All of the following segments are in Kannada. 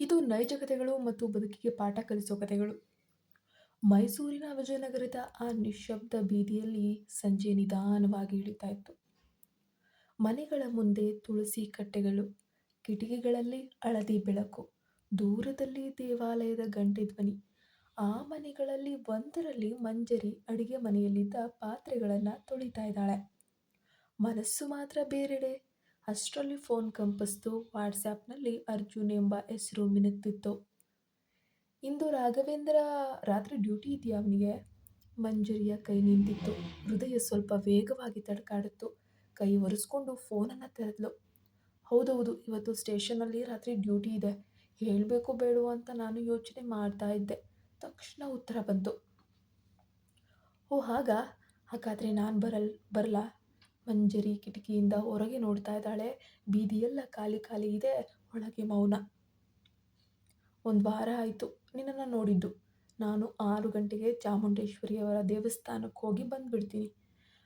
ಇದು ನೈಜ ಕಥೆಗಳು ಮತ್ತು ಬದುಕಿಗೆ ಪಾಠ ಕಲಿಸೋ ಕಥೆಗಳು. ಮೈಸೂರಿನ ವಿಜಯನಗರದ ಆ ನಿಶಬ್ದ ಬೀದಿಯಲ್ಲಿ ಸಂಜೆ ನಿಧಾನವಾಗಿ ಇಳಿತಾ ಇತ್ತು. ಮನೆಗಳ ಮುಂದೆ ತುಳಸಿ ಕಟ್ಟೆಗಳು, ಕಿಟಕಿಗಳಲ್ಲಿ ಹಳದಿ ಬೆಳಕು, ದೂರದಲ್ಲಿ ದೇವಾಲಯದ ಗಂಟೆ ಧ್ವನಿ. ಆ ಮನೆಗಳಲ್ಲಿ ಒಂದರಲ್ಲಿ ಮಂಜರಿ ಅಡಿಗೆ ಮನೆಯಲ್ಲಿದ್ದ ಪಾತ್ರೆಗಳನ್ನು ತೊಳಿತಾ ಇದ್ದಾಳೆ. ಮನಸ್ಸು ಮಾತ್ರ ಬೇರೆಡೆ. ಅಷ್ಟರಲ್ಲಿ ಫೋನ್ ಕಂಪಿಸ್ತು. ವಾಟ್ಸಾಪ್ನಲ್ಲಿ ಅರ್ಜುನ್ ಎಂಬ ಹೆಸರು ಮಿನುತ್ತಿತ್ತು ಇಂದು ರಾಘವೇಂದ್ರ ರಾತ್ರಿ ಡ್ಯೂಟಿ ಇದೆಯಾ ಅವನಿಗೆ ಮಂಜರಿಯ ಕೈ ನಿಂತಿತ್ತು. ಹೃದಯ ಸ್ವಲ್ಪ ವೇಗವಾಗಿ ತಡಕಾಡಿತ್ತು. ಕೈ ಒರೆಸ್ಕೊಂಡು ಫೋನನ್ನು ತೆರೆದ್ಲು. ಹೌದೌದು, ಇವತ್ತು ಸ್ಟೇಷನ್ನಲ್ಲಿ ರಾತ್ರಿ ಡ್ಯೂಟಿ ಇದೆ. ಹೇಳಬೇಕು ಬೇಡೋ ಅಂತ ನಾನು ಯೋಚನೆ ಮಾಡ್ತಾ ಇದ್ದೆ. ತಕ್ಷಣ ಉತ್ತರ ಬಂತು. ಓ ಹಾಗಾ? ಹಾಗಾದರೆ ನಾನು ಬರಲ್, ಬರ್ಲಾ? ಮಂಜರಿ ಕಿಟಕಿಯಿಂದ ಹೊರಗೆ ನೋಡ್ತಾ ಇದ್ದಾಳೆ. ಬೀದಿಯೆಲ್ಲ ಖಾಲಿ ಖಾಲಿ ಇದೆ. ಒಳಗೆ ಮೌನ. ಒಂದು ವಾರ ಆಯಿತು ನಿನ್ನನ್ನು ನೋಡಿದ್ದು. ನಾನು ಆರು ಗಂಟೆಗೆ ಚಾಮುಂಡೇಶ್ವರಿಯವರ ದೇವಸ್ಥಾನಕ್ಕೆ ಹೋಗಿ ಬಂದುಬಿಡ್ತೀನಿ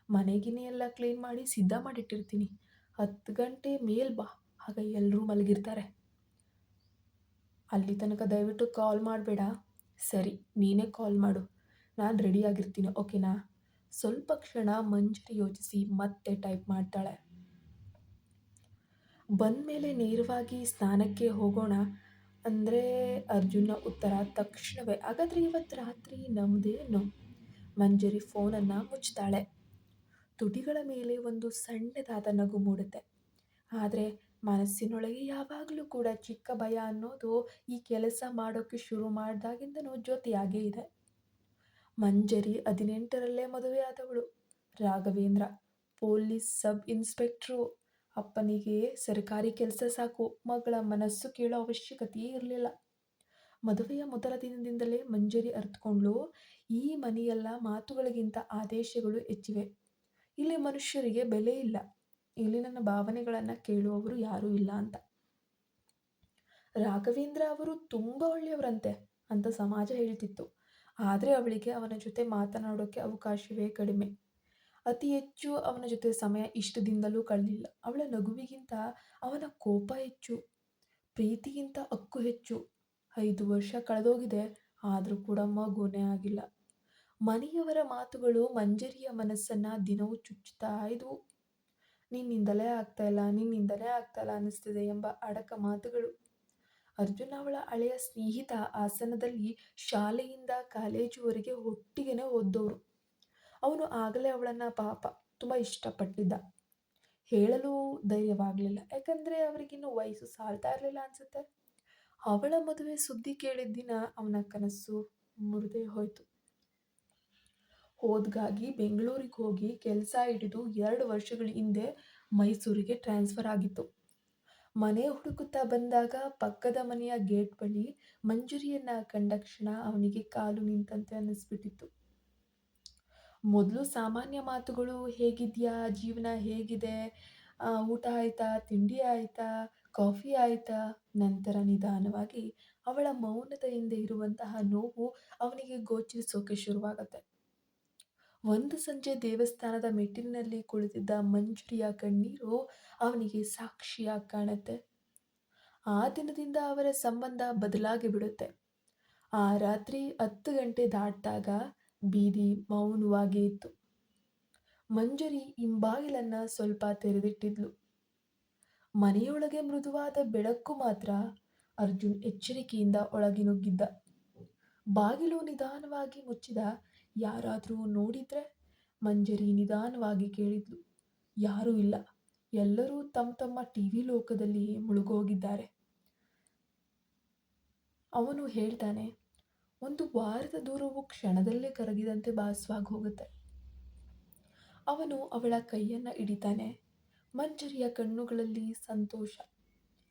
ಮನೆಗಿನೇ ಎಲ್ಲ ಕ್ಲೀನ್ ಮಾಡಿ ಸಿದ್ಧ ಮಾಡಿಟ್ಟಿರ್ತೀನಿ. ಹತ್ತು ಗಂಟೆ ಮೇಲ್ ಬಾ. ಆಗ ಎಲ್ಲರೂ ಮಲಗಿರ್ತಾರೆ. ಅಲ್ಲಿ ತನಕ ದಯವಿಟ್ಟು ಕಾಲ್ ಮಾಡಬೇಡ ಸರಿ, ನೀನೇ ಕಾಲ್ ಮಾಡು. ನಾನು ರೆಡಿಯಾಗಿರ್ತೀನಿ ಓಕೆನಾ? ಸ್ವಲ್ಪ ಕ್ಷಣ ಮಂಜರಿ ಯೋಚಿಸಿ ಮತ್ತೆ ಟೈಪ್ ಮಾಡ್ತಾಳೆ. ಬಂದಮೇಲೆ ನೇರವಾಗಿ ಸ್ನಾನಕ್ಕೆ ಹೋಗೋಣ ಅಂದರೆ ಅರ್ಜುನ ಉತ್ತರ ತಕ್ಷಣವೇ ಹಾಗಾದರೆ ಇವತ್ತು ರಾತ್ರಿ ನಮ್ಮದೇನು ಮಂಜರಿ ಫೋನನ್ನು ಮುಚ್ತಾಳೆ. ತುಟಿಗಳ ಮೇಲೆ ಒಂದು ಸಣ್ಣದಾದ ನಗು ಮೂಡುತ್ತೆ. ಆದರೆ ಮನಸ್ಸಿನೊಳಗೆ ಯಾವಾಗಲೂ ಕೂಡ ಚಿಕ್ಕ ಭಯ ಅನ್ನೋದು ಈ ಕೆಲಸ ಮಾಡೋಕೆ ಶುರು ಮಾಡಿದಾಗಿಂದನೂ ಜೊತೆಯಾಗೇ ಇದೆ. ಮಂಜರಿ ಹದಿನೆಂಟರಲ್ಲೇ ಮದುವೆಯಾದವಳು. Raghavendra, police sub inspector. ಅಪ್ಪನಿಗೆ ಸರ್ಕಾರಿ ಕೆಲಸ ಸಾಕು. ಮಗಳ ಮನಸ್ಸು ಕೇಳೋ ಅವಶ್ಯಕತೆಯೇ ಇರಲಿಲ್ಲ ಮದುವೆಯ ಮೊದಲ ದಿನದಿಂದಲೇ ಮಂಜರಿ ಅರ್ತ್ಕೊಂಡ್ಳು ಈ ಮನೆಯೆಲ್ಲ ಮಾತುಗಳಿಗಿಂತ ಆದೇಶಗಳು ಹೆಚ್ಚಿವೆ. ಇಲ್ಲಿ ಮನುಷ್ಯರಿಗೆ ಬೆಲೆ ಇಲ್ಲ. ಇಲ್ಲಿ ನನ್ನ ಭಾವನೆಗಳನ್ನ ಕೇಳುವವರು ಯಾರೂ ಇಲ್ಲ ಅಂತ. ರಾಘವೇಂದ್ರ ಅವರು ತುಂಬಾ ಒಳ್ಳೆಯವರಂತೆ ಅಂತ ಸಮಾಜ ಹೇಳ್ತಿತ್ತು. ಆದ್ರೆ ಅವಳಿಗೆ ಅವನ ಜೊತೆ ಮಾತನಾಡೋಕ್ಕೆ ಅವಕಾಶವೇ ಕಡಿಮೆ. ಅತಿ ಹೆಚ್ಚು ಅವನ ಜೊತೆ ಸಮಯ ಇಷ್ಟು ದಿನದಲ್ಲೂ ಕಳೆದಿಲ್ಲ. ಅವಳ ನಗುವಿಗಿಂತ ಅವನ ಕೋಪ ಹೆಚ್ಚು. ಪ್ರೀತಿಗಿಂತ ಹಕ್ಕು ಹೆಚ್ಚು. ಐದು ವರ್ಷ ಕಳೆದೋಗಿದೆ. ಆದರೂ ಕೂಡ ಮಗುನೇ ಆಗಿಲ್ಲ. ಮನೆಯವರ ಮಾತುಗಳು ಮಂಜರಿಯ ಮನಸ್ಸನ್ನು ದಿನವೂ ಚುಚ್ಚುತ್ತಾ ಇದ್ವು. ನಿನ್ನಿಂದಲೇ ಆಗ್ತಾ ನಿನ್ನಿಂದಲೇ ಆಗ್ತಾ ಇಲ್ಲ ಅನ್ನಿಸ್ತಿದೆ ಎಂಬ ಅಡಕ ಮಾತುಗಳು. ಅರ್ಜುನ್ ಅವಳ ಹಳೆಯ ಸ್ನೇಹಿತ ಆಸನದಲ್ಲಿ ಶಾಲೆಯಿಂದ ಕಾಲೇಜುವರೆಗೆ ಒಟ್ಟಿಗೆನೇ ಓದ್ದವರು ಅವನು ಆಗಲೇ ಅವಳನ್ನ ಪಾಪ ತುಂಬ ಇಷ್ಟಪಟ್ಟಿದ್ದ. ಹೇಳಲು ಧೈರ್ಯವಾಗಲಿಲ್ಲ ಯಾಕಂದ್ರೆ ಅವರಿಗಿನ್ನು ವಯಸ್ಸು ಸಾಲ್ತಾ ಇರಲಿಲ್ಲ ಅನಿಸುತ್ತೆ ಅವಳ ಮದುವೆ ಸುದ್ದಿ ಕೇಳಿದ ದಿನ ಅವನ ಕನಸು ಮುರಿದೇ ಹೋಯಿತು ಓದ್ಗಾಗಿ ಬೆಂಗಳೂರಿಗೆ ಹೋಗಿ ಕೆಲಸ ಹಿಡಿದು ಎರಡು ವರ್ಷಗಳ ಹಿಂದೆ ಮೈಸೂರಿಗೆ ಟ್ರಾನ್ಸ್ಫರ್ ಆಗಿತ್ತು. ಮನೆ ಹುಡುಕುತ್ತಾ ಬಂದಾಗ ಪಕ್ಕದ ಮನೆಯ ಗೇಟ್ ಬಳಿ ಮಂಜುರಿಯನ್ನ ಕಂಡ ಕ್ಷಣ ಅವನಿಗೆ ಕಾಲು ನಿಂತಂತೆ ಅನ್ನಿಸ್ಬಿಟ್ಟಿತ್ತು. ಮೊದಲು ಸಾಮಾನ್ಯ ಮಾತುಗಳು ಹೇಗಿದ್ಯಾ? ಜೀವನ ಹೇಗಿದೆ? ಊಟ ಆಯ್ತಾ? ತಿಂಡಿ ಆಯ್ತಾ? ಕಾಫಿ ಆಯ್ತಾ? ನಂತರ ನಿಧಾನವಾಗಿ ಅವಳ ಮೌನದ ಹಿಂದೆ ಇರುವಂತಹ ನೋವು ಅವನಿಗೆ ಗೋಚರಿಸೋಕೆ ಶುರುವಾಗತ್ತೆ. ಒಂದು ಸಂಜೆ ದೇವಸ್ಥಾನದ ಮೆಟ್ಟಿಲಿನಲ್ಲಿ ಕುಳಿತಿದ್ದ ಮಂಜುರಿಯ ಕಣ್ಣೀರು ಅವನಿಗೆ ಸಾಕ್ಷಿಯಾಗಿ ಕಾಣುತ್ತೆ ಆ ದಿನದಿಂದ ಅವರ ಸಂಬಂಧ ಬದಲಾಗಿ ಬಿಡುತ್ತೆ. ಆ ರಾತ್ರಿ ಹತ್ತು ಗಂಟೆ ದಾಟಿದಾಗ ಬೀದಿ ಮೌನವಾಗೇ ಇತ್ತು. ಮಂಜರಿ ಹಿಂಬಾಗಿಲನ್ನ ಸ್ವಲ್ಪ ತೆರೆದಿಟ್ಟಿದ್ಲು. ಮನೆಯೊಳಗೆ ಮೃದುವಾದ ಬೆಳಕು ಮಾತ್ರ. ಅರ್ಜುನ್ ಎಚ್ಚರಿಕೆಯಿಂದ ಒಳಗೆ ನುಗ್ಗಿದ್ದ. ಬಾಗಿಲು ನಿಧಾನವಾಗಿ ಮುಚ್ಚಿದ. ಯಾರಾದ್ರೂ ನೋಡಿದ್ರೆ? ಮಂಜರಿ ನಿಧಾನವಾಗಿ ಕೇಳಿದ್ಲು. ಯಾರೂ ಇಲ್ಲ. ಎಲ್ಲರೂ ತಮ್ಮ ತಮ್ಮ ಟಿ ವಿ ಲೋಕದಲ್ಲಿ ಮುಳುಗೋಗಿದ್ದಾರೆ. ಅವನು ಹೇಳ್ತಾನೆ. ಒಂದು ವಾರದ ದೂರವು ಕ್ಷಣದಲ್ಲೇ ಕರಗಿದಂತೆ ಭಾಸವಾಗಿ ಹೋಗುತ್ತೆ. ಅವನು ಅವಳ ಕೈಯನ್ನು ಹಿಡಿತಾನೆ. ಮಂಜರಿಯ ಕಣ್ಣುಗಳಲ್ಲಿ ಸಂತೋಷ.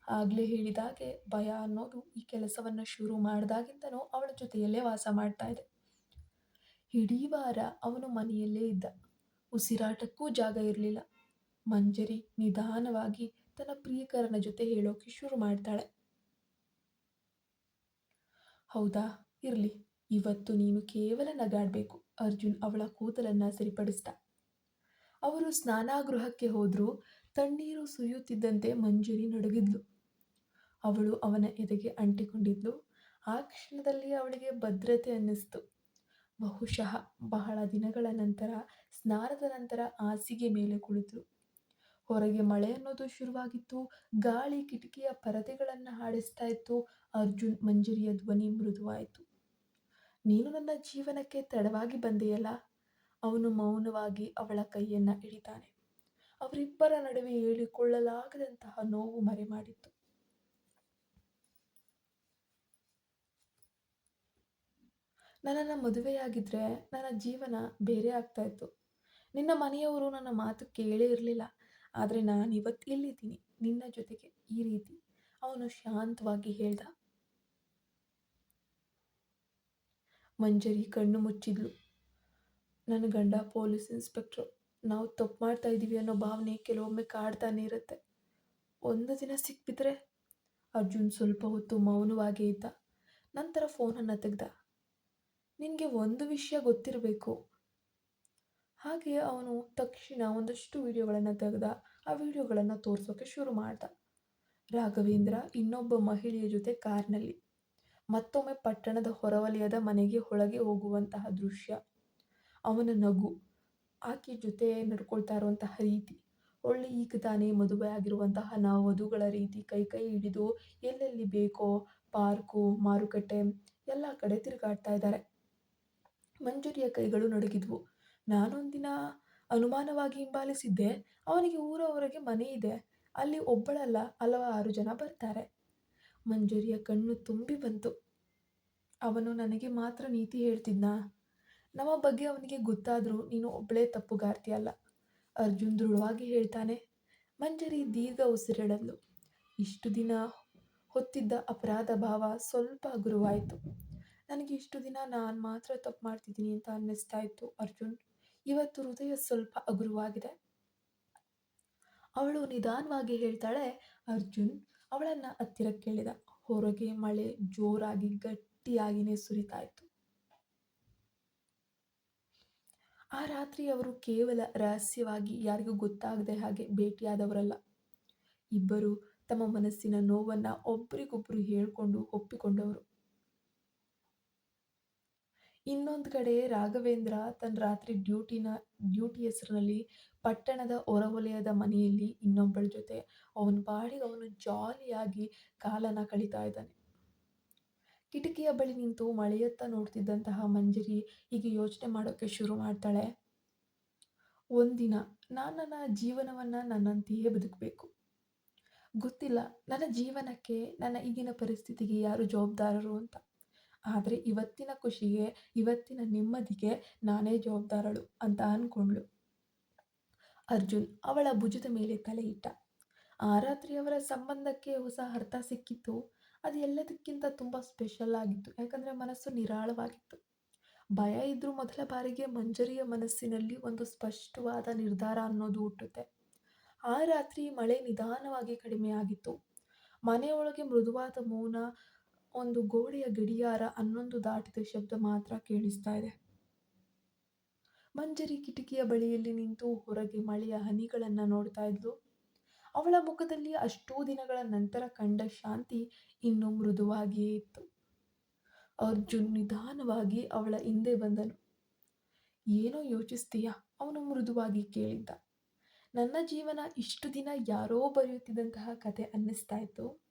ಆಗ್ಲೇ ಹೇಳಿದಾಗೆ ಭಯ ಅನ್ನೋದು ಈ ಕೆಲಸವನ್ನ ಶುರು ಮಾಡಿದಾಗಿಂದನೂ ಅವಳ ಜೊತೆಯಲ್ಲೇ ವಾಸ ಮಾಡ್ತಾ ಇದೆ. ಇಡೀ ವಾರ ಅವನು ಮನೆಯಲ್ಲೇ ಇದ್ದ. ಉಸಿರಾಟಕ್ಕೂ ಜಾಗ ಇರಲಿಲ್ಲ ಮಂಜರಿ ನಿಧಾನವಾಗಿ ತನ್ನ ಪ್ರಿಯಕರನ ಜೊತೆ ಹೇಳೋಕೆ ಶುರು ಮಾಡ್ತಾಳೆ. ಹೌದಾ? ಇರಲಿ ಇವತ್ತು ನೀನು ಕೇವಲ ನಗಾಡಬೇಕು ಅರ್ಜುನ್ ಅವಳ ಕೂದಲನ್ನು ಸರಿಪಡಿಸ್ದ. ಅವರು ಸ್ನಾನಾಗೃಹಕ್ಕೆ ಹೋದರೂ ತಣ್ಣೀರು ಸುಯುತ್ತಿದ್ದಂತೆ ಮಂಜರಿ ನಡುಗಿದ್ಲು. ಅವಳು ಅವನ ಎದೆಗೆ ಅಂಟಿಕೊಂಡಿದ್ಲು ಆ ಕ್ಷಣದಲ್ಲಿ ಅವಳಿಗೆ ಭದ್ರತೆ ಅನ್ನಿಸ್ತು ಬಹುಶಃ ಬಹಳ ದಿನಗಳ ನಂತರ, ಸ್ನಾನದ ನಂತರ ಹಾಸಿಗೆ ಮೇಲೆ ಕುಳಿತರು. ಹೊರಗೆ ಮಳೆ ಅನ್ನೋದು ಶುರುವಾಗಿತ್ತು. ಗಾಳಿ ಕಿಟಕಿಯ ಪರದೆಗಳನ್ನು ಹಾಡಿಸ್ತಾ ಇತ್ತು. ಅರ್ಜುನ್ ಮಂಜರಿಯ ಧ್ವನಿ ಮೃದುವಾಯಿತು. ನೀನು ನನ್ನ ಜೀವನಕ್ಕೆ ತಡವಾಗಿ ಬಂದೆಯಲ್ಲ? ಅವನು ಮೌನವಾಗಿ ಅವಳ ಕೈಯನ್ನ ಹಿಡಿತಾನೆ ಅವರಿಬ್ಬರ ನಡುವೆ ಹೇಳಿಕೊಳ್ಳಲಾಗದಂತಹ ನೋವು ಮರೆಮಾಡಿತ್ತು. ನನ್ನನ್ನು ಮದುವೆಯಾಗಿದ್ದರೆ ನನ್ನ ಜೀವನ ಬೇರೆ ಆಗ್ತಾಯಿತ್ತು ನಿನ್ನ ಮನೆಯವರು ನನ್ನ ಮಾತು ಕೇಳೇ ಇರಲಿಲ್ಲ. ಆದರೆ ನಾನು ಇವತ್ತು ಇಲ್ಲಿದ್ದೀನಿ, ನಿನ್ನ ಜೊತೆಗೆ ಈ ರೀತಿ. ಅವನು ಶಾಂತವಾಗಿ ಹೇಳ್ದ. ಮಂಜರಿ ಕಣ್ಣು ಮುಚ್ಚಿದ್ಲು. ನನ್ನ ಗಂಡ ಪೊಲೀಸ್ ಇನ್ಸ್ಪೆಕ್ಟ್ರು, ನಾವು ತಪ್ಪು ಮಾಡ್ತಾ ಇದ್ದೀವಿ ಅನ್ನೋ ಭಾವನೆ ಕೆಲವೊಮ್ಮೆ ಕಾಡ್ತಾನೆ ಇರುತ್ತೆ. ಒಂದು ದಿನ ಸಿಕ್ಬಿದ್ರೆ ಅರ್ಜುನ್ ಸ್ವಲ್ಪ ಹೊತ್ತು ಮೌನವಾಗೇ ಇದ್ದ ನಂತರ ಫೋನನ್ನು ತೆಗ್ದ. ನಿನಗೆ ಒಂದು ವಿಷಯ ಗೊತ್ತಿರಬೇಕು. ಹಾಗೆ ಅವನು ತಕ್ಷಣ ಒಂದಷ್ಟು ವಿಡಿಯೋಗಳನ್ನು ತೆಗೆದ, ಆ ವಿಡಿಯೋಗಳನ್ನು ತೋರಿಸೋಕೆ ಶುರು ಮಾಡ್ದ. ರಾಘವೇಂದ್ರ ಇನ್ನೊಬ್ಬ ಮಹಿಳೆಯ ಜೊತೆ ಕಾರ್ನಲ್ಲಿ, ಮತ್ತೊಮ್ಮೆ ಪಟ್ಟಣದ ಹೊರವಲಯದ ಮನೆಗೆ ಒಳಗೆ ಹೋಗುವಂತಹ ದೃಶ್ಯ. ಅವನ ನಗು, ಆಕೆ ಜೊತೆ ನಡ್ಕೊಳ್ತಾ ಇರುವಂತಹ ರೀತಿ, ಒಳ್ಳೆ ಈಗ ತಾನೇ ಮದುವೆ ಆಗಿರುವಂತಹ ನಾವು ವಧುಗಳ ರೀತಿ, ಕೈ ಕೈ ಹಿಡಿದು ಎಲ್ಲೆಲ್ಲಿ ಬೇಕೋ, ಪಾರ್ಕು, ಮಾರುಕಟ್ಟೆ, ಎಲ್ಲ ಕಡೆ ತಿರುಗಾಡ್ತಾ ಇದ್ದಾರೆ. ಮಂಜರಿಯ ಕೈಗಳು ನಡುಗಿದ್ವು. ನಾನೊಂದಿನ ಅನುಮಾನವಾಗಿ ಹಿಂಬಾಲಿಸಿದ್ದೆ. ಅವನಿಗೆ ಊರವರೆಗೆ ಮನೆ ಇದೆ. ಅಲ್ಲಿ ಒಬ್ಬಳಲ್ಲ ಹಲವಾರು ಜನ ಬರ್ತಾರೆ. ಮಂಜುರಿಯ ಕಣ್ಣು ತುಂಬಿ ಬಂತು. ಅವನು ನನಗೆ ಮಾತ್ರ ನೀತಿ ಹೇಳ್ತಿದ್ನಾ? ನಮ್ಮ ಬಗ್ಗೆ ಅವನಿಗೆ ಗೊತ್ತಾದರೂ ನೀನು ಒಬ್ಬಳೇ ತಪ್ಪುಗಾರ್ತಿ ಅಲ್ಲ ಅರ್ಜುನ್ ದೃಢವಾಗಿ ಹೇಳ್ತಾನೆ. ಮಂಜರಿ ದೀರ್ಘ ಉಸಿರೆಳಲು ಇಷ್ಟು ದಿನ ಹೊತ್ತಿದ್ದ ಅಪರಾಧ ಭಾವ ಸ್ವಲ್ಪ ಗುರುವಾಯಿತು ನನಗೆ ಇಷ್ಟು ದಿನ ನಾನು ಮಾತ್ರ ತಪ್ಪು ಮಾಡ್ತಿದ್ದೀನಿ ಅಂತ ಅನ್ನಿಸ್ತಾ ಇತ್ತು ಅರ್ಜುನ್. ಇವತ್ತು ಹೃದಯ ಸ್ವಲ್ಪ ಅಗುರುವಾಗಿದೆ ಅವಳು ನಿಧಾನವಾಗಿ ಹೇಳ್ತಾಳೆ, ಅರ್ಜುನ್, ಅವಳನ್ನು ಹತ್ತಿರ ಕೇಳಿದ. ಹೊರಗೆ ಮಳೆ ಜೋರಾಗಿ ಗಟ್ಟಿಯಾಗಿನೇ ಸುರಿತಾ ಇತ್ತು. ಆ ರಾತ್ರಿ ಅವರು ಕೇವಲ ರಹಸ್ಯವಾಗಿ ಯಾರಿಗೂ ಗೊತ್ತಾಗದೆ ಹಾಗೆ ಭೇಟಿಯಾದವರಲ್ಲ. ಇಬ್ಬರು ತಮ್ಮ ಮನಸ್ಸಿನ ನೋವನ್ನು ಒಬ್ಬರಿಗೊಬ್ಬರು ಹೇಳಿಕೊಂಡು ಒಪ್ಪಿಕೊಂಡವರು. ಇನ್ನೊಂದು ಕಡೆ ರಾಘವೇಂದ್ರ ತನ್ನ ರಾತ್ರಿ ಡ್ಯೂಟಿನ, ಡ್ಯೂಟಿ ಹೆಸರಿನಲ್ಲಿ ಪಟ್ಟಣದ ಹೊರವಲಯದ ಮನೆಯಲ್ಲಿ ಇನ್ನೊಬ್ಬಳ ಜೊತೆ ಅವನ ಪಾಡಿಗೆ ಅವನು ಜಾಲಿಯಾಗಿ ಕಾಲನ ಕಳೀತಾ ಇದ್ದಾನೆ. ಕಿಟಕಿಯ ಬಳಿ ನಿಂತು ಮಳೆಯತ್ತ ನೋಡ್ತಿದ್ದಂತಹ ಮಂಜರಿ ಹೀಗೆ ಯೋಚನೆ ಮಾಡೋಕ್ಕೆ ಶುರು ಮಾಡ್ತಾಳೆ. ಒಂದಿನ ನಾನು ನನ್ನ ಜೀವನವನ್ನು ನನ್ನಂತೆಯೇ ಬದುಕಬೇಕು. ಗೊತ್ತಿಲ್ಲ, ನನ್ನ ಜೀವನಕ್ಕೆ ನನ್ನ ಈಗಿನ ಪರಿಸ್ಥಿತಿಗೆ ಯಾರು ಜವಾಬ್ದಾರರು ಅಂತ. ಆದರೆ ಇವತ್ತಿನ ಖುಷಿಗೆ, ಇವತ್ತಿನ ನೆಮ್ಮದಿಗೆ ನಾನೇ ಜವಾಬ್ದಾರಳು ಅಂತ ಅಂದ್ಕೊಂಡ್ಳು ಅರ್ಜುನ್ ಅವಳ ಭುಜದ ಮೇಲೆ ತಲೆ ಇಟ್ಟ. ಆ ರಾತ್ರಿ ಅವರ ಸಂಬಂಧಕ್ಕೆ ಹೊಸ ಅರ್ಥ ಸಿಕ್ಕಿತ್ತು. ಅದು ಎಲ್ಲದಕ್ಕಿಂತ ತುಂಬ ಸ್ಪೆಷಲ್ ಆಗಿತ್ತು. ಯಾಕಂದರೆ ಮನಸ್ಸು ನಿರಾಳವಾಗಿತ್ತು. ಭಯ ಇದ್ದರೂ ಮೊದಲ ಬಾರಿಗೆ ಮಂಜರಿಯ ಮನಸ್ಸಿನಲ್ಲಿ ಒಂದು ಸ್ಪಷ್ಟವಾದ ನಿರ್ಧಾರ ಅನ್ನೋದು ಹುಟ್ಟುತ್ತೆ. ಆ ರಾತ್ರಿ ಮಳೆ ನಿಧಾನವಾಗಿ ಕಡಿಮೆಯಾಗಿತ್ತು ಮನೆಯೊಳಗೆ ಮೃದುವಾದ ಮೌನ ಒಂದು ಗೋಡೆಯ ಗಡಿಯಾರ ಹನ್ನೊಂದು ದಾಟಿದ ಶಬ್ದ ಮಾತ್ರ ಕೇಳಿಸ್ತಾ ಇದೆ. ಮಂಜರಿ ಕಿಟಕಿಯ ಬಳಿಯಲ್ಲಿ ನಿಂತು ಹೊರಗೆ ಮಳೆಯ ಹನಿಗಳನ್ನು ನೋಡ್ತಾ ಇದ್ಲು. ಅವಳ ಮುಖದಲ್ಲಿ ಅಷ್ಟೋ ದಿನಗಳ ನಂತರ ಕಂಡ ಶಾಂತಿ ಇನ್ನೂ ಮೃದುವಾಗಿಯೇ ಇತ್ತು. ಅರ್ಜುನ್ ನಿಧಾನವಾಗಿ ಅವಳ ಹಿಂದೆ ಬಂದನು. ಏನೋ ಯೋಚಿಸ್ತೀಯಾ? ಅವನು ಮೃದುವಾಗಿ ಕೇಳಿದ್ದ. ನನ್ನ ಜೀವನ ಇಷ್ಟು ದಿನ ಯಾರೋ ಬರೆಯುತ್ತಿದ್ದಂತಹ ಕತೆ ಅನ್ನಿಸ್ತಾ ಇತ್ತು.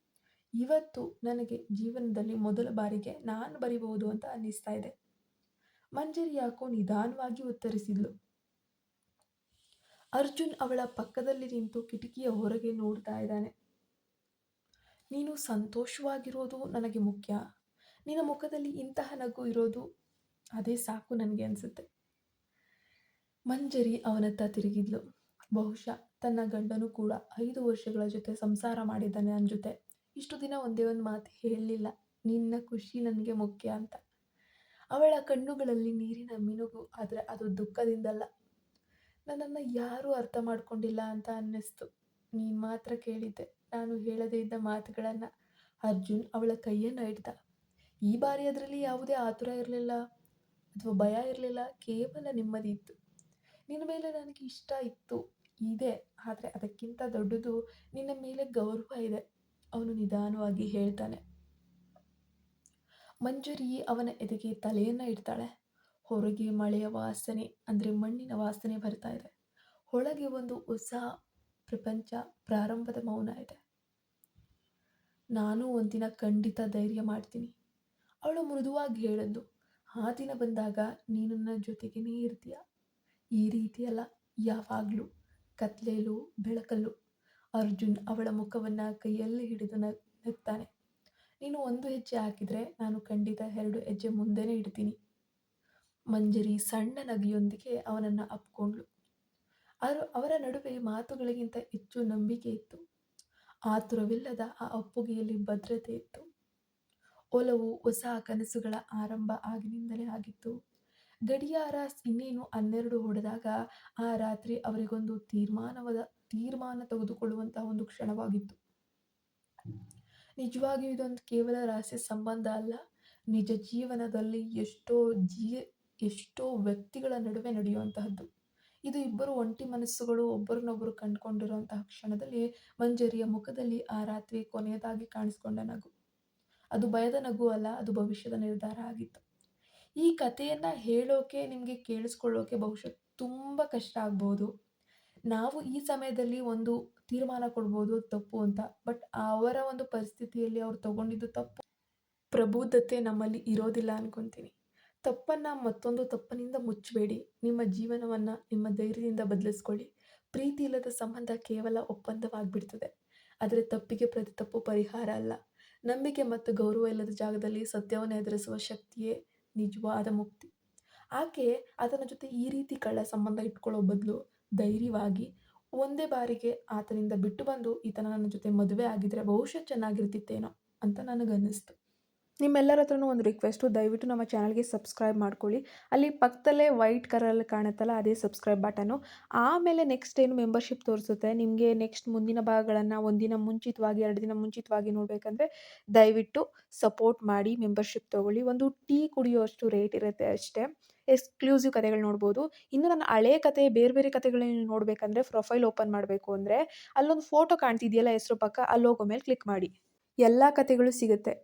ಇವತ್ತು ನನಗೆ ಜೀವನದಲ್ಲಿ ಮೊದಲ ಬಾರಿಗೆ ನಾನು ಬರಿಬಹುದು ಅಂತ ಅನ್ನಿಸ್ತಾ ಇದೆ. ಮಂಜರಿ ಯಾಕೋ ನಿಧಾನವಾಗಿ ಉತ್ತರಿಸಿದ್ಲು. ಅರ್ಜುನ್ ಅವಳ ಪಕ್ಕದಲ್ಲಿ ನಿಂತು ಕಿಟಕಿಯ ಹೊರಗೆ ನೋಡ್ತಾ ಇದ್ದಾನೆ. ನೀನು ಸಂತೋಷವಾಗಿರೋದು ನನಗೆ ಮುಖ್ಯ. ನಿನ್ನ ಮುಖದಲ್ಲಿ ಇಂತಹ ನಗು ಇರೋದು ಅದೇ ಸಾಕು ನನಗೆ ಅನಿಸುತ್ತೆ. ಮಂಜರಿ ಅವನತ್ತ ತಿರುಗಿದ್ಲು. ಬಹುಶಃ ತನ್ನ ಗಂಡನು ಕೂಡ ಐದು ವರ್ಷಗಳ ಜೊತೆ ಸಂಸಾರ ಮಾಡಿದ್ದಾನೆ ನನ್ನ ಜೊತೆ ಇಷ್ಟು ದಿನ ಒಂದೇ ಒಂದು ಮಾತು ಹೇಳಲಿಲ್ಲ. ನಿನ್ನ ಖುಷಿ ನನಗೆ ಮುಖ್ಯ ಅಂತ. ಅವಳ ಕಣ್ಣುಗಳಲ್ಲಿ ನೀರಿನ ಮಿನುಗು, ಆದರೆ ಅದು ದುಃಖದಿಂದಲ್ಲ. ನನ್ನನ್ನು ಯಾರೂ ಅರ್ಥ ಮಾಡ್ಕೊಂಡಿಲ್ಲ ಅಂತ ಅನ್ನಿಸ್ತು. ನೀನು ಮಾತ್ರ ಕೇಳಿದ್ದೆ. ನಾನು ಹೇಳದೇ ಇದ್ದ ಮಾತುಗಳನ್ನು. ಅರ್ಜುನ್ ಅವಳ ಕೈಯನ್ನು ಹಿಡ್ದ. ಈ ಬಾರಿ ಅದರಲ್ಲಿ ಯಾವುದೇ ಆತುರ ಇರಲಿಲ್ಲ, ಅಥವಾ ಭಯ ಇರಲಿಲ್ಲ, ಕೇವಲ ನೆಮ್ಮದಿ ಇತ್ತು ನಿನ್ನ ಮೇಲೆ ನನಗೆ ಇಷ್ಟ ಇತ್ತು. ಇದೆ. ಆದರೆ ಅದಕ್ಕಿಂತ ದೊಡ್ಡದು ನಿನ್ನ ಮೇಲೆ ಗೌರವ ಇದೆ. ಅವನು ನಿಧಾನವಾಗಿ ಹೇಳ್ತಾನೆ. ಮಂಜುರಿ ಅವನ ಎದೆಗೆ ತಲೆಯನ್ನು ಇಡ್ತಾಳೆ. ಹೊರಗೆ ಮಳೆಯ ವಾಸನೆ ಅಂದರೆ ಮಣ್ಣಿನ ವಾಸನೆ ಬರ್ತಾ ಇದೆ. ಒಳಗೆ ಒಂದು ಹೊಸ ಪ್ರಪಂಚ ಪ್ರಾರಂಭದ ಮೌನ ಇದೆ. ನಾನು ಒಂದಿನ ಖಂಡಿತ ಧೈರ್ಯ ಮಾಡ್ತೀನಿ. ಅವಳು ಮೃದುವಾಗಿ ಹೇಳಂದು, ಆ ದಿನ ಬಂದಾಗ ನೀನು ನನ್ನ ಜೊತೆಗೇನೇ ಇರ್ತೀಯ? ಈ ರೀತಿಯಲ್ಲ ಯಾವಾಗಲೂ ಕತ್ಲೇಲು ಬೆಳಕಲ್ಲು. ಅರ್ಜುನ್ ಅವಳ ಮುಖವನ್ನು ಕೈಯಲ್ಲಿ ಹಿಡಿದು ನಗ್ತಾನೆ ನೀನು ಒಂದು ಹೆಜ್ಜೆ ಹಾಕಿದರೆ ನಾನು ಖಂಡಿತ ಎರಡು ಹೆಜ್ಜೆ ಮುಂದೆನೆ ಇಡ್ತೀನಿ. ಮಂಜರಿ ಸಣ್ಣ ನಗೆಯೊಂದಿಗೆ ಅವನನ್ನು ಅಪ್ಕೊಂಡ್ಳು. ಅವರು ಅವರ ನಡುವೆ ಮಾತುಗಳಿಗಿಂತ ಹೆಚ್ಚು ನಂಬಿಕೆ ಇತ್ತು. ಆತುರವಿಲ್ಲದ ಆ ಅಪ್ಪುಗೆಯಲ್ಲಿ ಭದ್ರತೆ ಇತ್ತು. ಒಲವು, ಹೊಸ ಕನಸುಗಳ ಆರಂಭ ಆಗಿನಿಂದಲೇ ಆಗಿತ್ತು. ಗಡಿಯಾರ ಇನ್ನೇನು ಹನ್ನೆರಡು ಹೊಡೆದಾಗ ಆ ರಾತ್ರಿ ಅವರಿಗೊಂದು ತೀರ್ಮಾನವಾದ ತೀರ್ಮಾನ ತೆಗೆದುಕೊಳ್ಳುವಂತಹ ಒಂದು ಕ್ಷಣವಾಗಿತ್ತು. ನಿಜವಾಗಿಯೂ ಇದೊಂದು ಕೇವಲ ರಹಸ್ಯ ಸಂಬಂಧ ಅಲ್ಲ. ನಿಜ ಜೀವನದಲ್ಲಿ ಎಷ್ಟೋ ಜೀ, ಎಷ್ಟೋ ವ್ಯಕ್ತಿಗಳ ನಡುವೆ ನಡೆಯುವಂತಹದ್ದು. ಇದು ಇಬ್ಬರು ಒಂಟಿ ಮನಸ್ಸುಗಳು ಒಬ್ಬರನ್ನೊಬ್ಬರು ಕಂಡುಕೊಂಡಿರುವಂತಹ ಕ್ಷಣದಲ್ಲಿ ಮಂಜರಿಯ ಮುಖದಲ್ಲಿ ಆ ರಾತ್ರಿ ಕೊನೆಯದಾಗಿ ಕಾಣಿಸ್ಕೊಂಡ ನಗು. ಅದು ಭಯದ ನಗು ಅಲ್ಲ, ಅದು ಭವಿಷ್ಯದ ನಿರ್ಧಾರ ಆಗಿತ್ತು. ಈ ಕಥೆಯನ್ನು ಹೇಳೋಕೆ, ನಿಮಗೆ ಕೇಳಿಸ್ಕೊಳ್ಳೋಕೆ ಬಹುಶಃ ತುಂಬ ಕಷ್ಟ ಆಗ್ಬೋದು. ನಾವು ಈ ಸಮಯದಲ್ಲಿ ಒಂದು ತೀರ್ಮಾನ ಕೊಡ್ಬೋದು ತಪ್ಪು ಅಂತ, ಬಟ್ ಅವರ ಒಂದು ಪರಿಸ್ಥಿತಿಯಲ್ಲಿ ಅವ್ರು ತಗೊಂಡಿದ್ದು ತಪ್ಪು. ಪ್ರಬುದ್ಧತೆ ನಮ್ಮಲ್ಲಿ ಇರೋದಿಲ್ಲ ಅನ್ಕೊತೀನಿ. ತಪ್ಪನ್ನು ಮತ್ತೊಂದು ತಪ್ಪನಿಂದ ಮುಚ್ಚಬೇಡಿ. ನಿಮ್ಮ ಜೀವನವನ್ನು ನಿಮ್ಮ ಧೈರ್ಯದಿಂದ ಬದಲಿಸ್ಕೊಳ್ಳಿ. ಪ್ರೀತಿ ಇಲ್ಲದ ಸಂಬಂಧ ಕೇವಲ ಒಪ್ಪಂದವಾಗಿಬಿಡ್ತದೆ. ಆದರೆ ತಪ್ಪಿಗೆ ಪ್ರತಿ ತಪ್ಪು ಪರಿಹಾರ ಅಲ್ಲ. ನಂಬಿಕೆ ಮತ್ತು ಗೌರವ ಇಲ್ಲದ ಜಾಗದಲ್ಲಿ ಸತ್ಯವನ್ನು ಎದುರಿಸುವ ಶಕ್ತಿಯೇ ನಿಜವಾದ ಮುಕ್ತಿ. ಆಕೆ ಅದನ ಜೊತೆ ಈ ರೀತಿ ಕಳ್ಳ ಸಂಬಂಧ ಇಟ್ಕೊಳ್ಳೋ ಬದಲು ಧೈರ್ಯವಾಗಿ ಒಂದೇ ಬಾರಿಗೆ ಆತನಿಂದ ಬಿಟ್ಟು ಬಂದು ಈತನ ನನ್ನ ಜೊತೆ ಮದುವೆ ಆಗಿದ್ರೆ ಬಹುಶಃ ಚೆನ್ನಾಗಿರ್ತಿತ್ತೇನೋ ಅಂತ ನನಗನ್ನಿಸ್ತು. ನಿಮ್ಮೆಲ್ಲರ ಹತ್ರನೂ ಒಂದು ರಿಕ್ವೆಸ್ಟು ದಯವಿಟ್ಟು ನಮ್ಮ ಚಾನಲ್ಗೆ ಸಬ್ಸ್ಕ್ರೈಬ್ ಮಾಡ್ಕೊಳ್ಳಿ. ಅಲ್ಲಿ ಪಕ್ಕದಲ್ಲೇ ವೈಟ್ ಕಲರಲ್ಲಿ ಕಾಣುತ್ತಲ್ಲ, ಅದೇ ಸಬ್ಸ್ಕ್ರೈಬ್ ಬಟನು ಆಮೇಲೆ ನೆಕ್ಸ್ಟ್ ಏನು ಮೆಂಬರ್ಶಿಪ್ ತೋರಿಸುತ್ತೆ? ನಿಮಗೆ ನೆಕ್ಸ್ಟ್ ಮುಂದಿನ ಭಾಗಗಳನ್ನು ಒಂದಿನ ಮುಂಚಿತವಾಗಿ, ಎರಡು ದಿನ ಮುಂಚಿತವಾಗಿ ನೋಡಬೇಕಂದ್ರೆ ದಯವಿಟ್ಟು ಸಪೋರ್ಟ್ ಮಾಡಿ ಮೆಂಬರ್ಶಿಪ್ ತೊಗೊಳ್ಳಿ. ಒಂದು ಟೀ ಕುಡಿಯೋಷ್ಟು ರೇಟ್ ಇರುತ್ತೆ ಅಷ್ಟೇ. ಎಕ್ಸ್ಕ್ಲೂಸಿವ್ ಕಥೆಗಳು ನೋಡ್ಬೋದು. ಇನ್ನು ನನ್ನ ಹಳೆಯ ಕತೆ, ಬೇರೆ ಬೇರೆ ಕಥೆಗಳನ್ನ ನೋಡಬೇಕಂದ್ರೆ ಪ್ರೊಫೈಲ್ ಓಪನ್ ಮಾಡಬೇಕು ಅಂದರೆ ಅಲ್ಲೊಂದು ಫೋಟೋ ಕಾಣ್ತಿದೆಯಲ್ಲ ಹೆಸರು ಪಕ್ಕ ಅಲ್ಲಿ ಹೋಗೋ ಮೇಲೆ ಕ್ಲಿಕ್ ಮಾಡಿ. ಎಲ್ಲ ಕಥೆಗಳು ಸಿಗುತ್ತೆ.